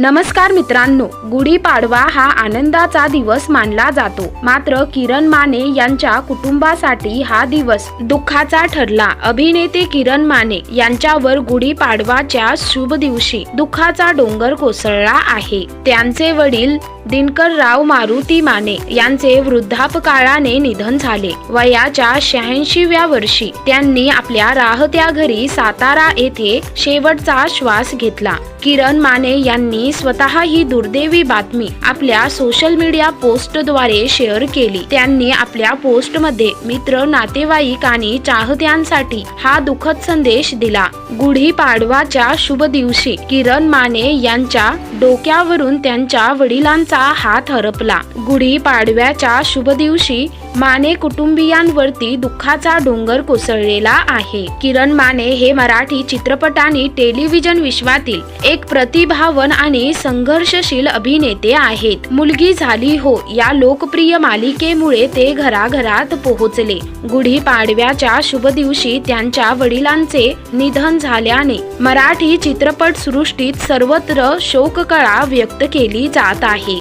नमस्कार मित्रांनो गुढीपाडवा हा आनंदाचा दिवस मानला जातो. मात्र किरण माने यांच्या कुटुंबासाठी हा दिवस दुःखाचा ठरला. अभिनेते किरण माने यांच्यावर गुढीपाडवाच्या शुभ दिवशी दुःखाचा डोंगर कोसळला आहे. त्यांचे वडील दिनकरराव मारुती माने यांचे वृद्धापकाळाने निधन झाले. वयाच्या शहाऐंशीव्या वर्षी त्यांनी आपल्या राहत्या घरी सातारा येथे शेवटचा श्वास घेतला. किरण माने यांनी स्वतः ही दुर्दैवी बातमी आपल्या सोशल मीडिया पोस्टद्वारे शेअर केली. त्यांनी आपल्या पोस्टमध्ये मित्र नातेवाईक आणि चाहत्यांसाठी हा दुःखद संदेश दिला. गुढीपाडवाच्या शुभ दिवशी किरण माने यांच्या डोक्यावरून त्यांच्या वडिलांचा हात हरपला. गुढीपाडव्याच्या शुभ दिवशी माने कुटुंबियांवरती दुःखाचा डोंगर कोसळलेला आहे. किरण माने हे मराठी चित्रपट आणि टेलिव्हिजन विश्वातील एक प्रतिभावन आणि संघर्षशील अभिनेते आहेत. मुलगी झाली हो या लोकप्रिय मालिकेमुळे ते घराघरात पोहोचले. गुढीपाडव्याच्या शुभ दिवशी त्यांच्या वडिलांचे निधन झाल्याने मराठी चित्रपट सृष्टीत सर्वत्र शोककळा व्यक्त केली जात आहे.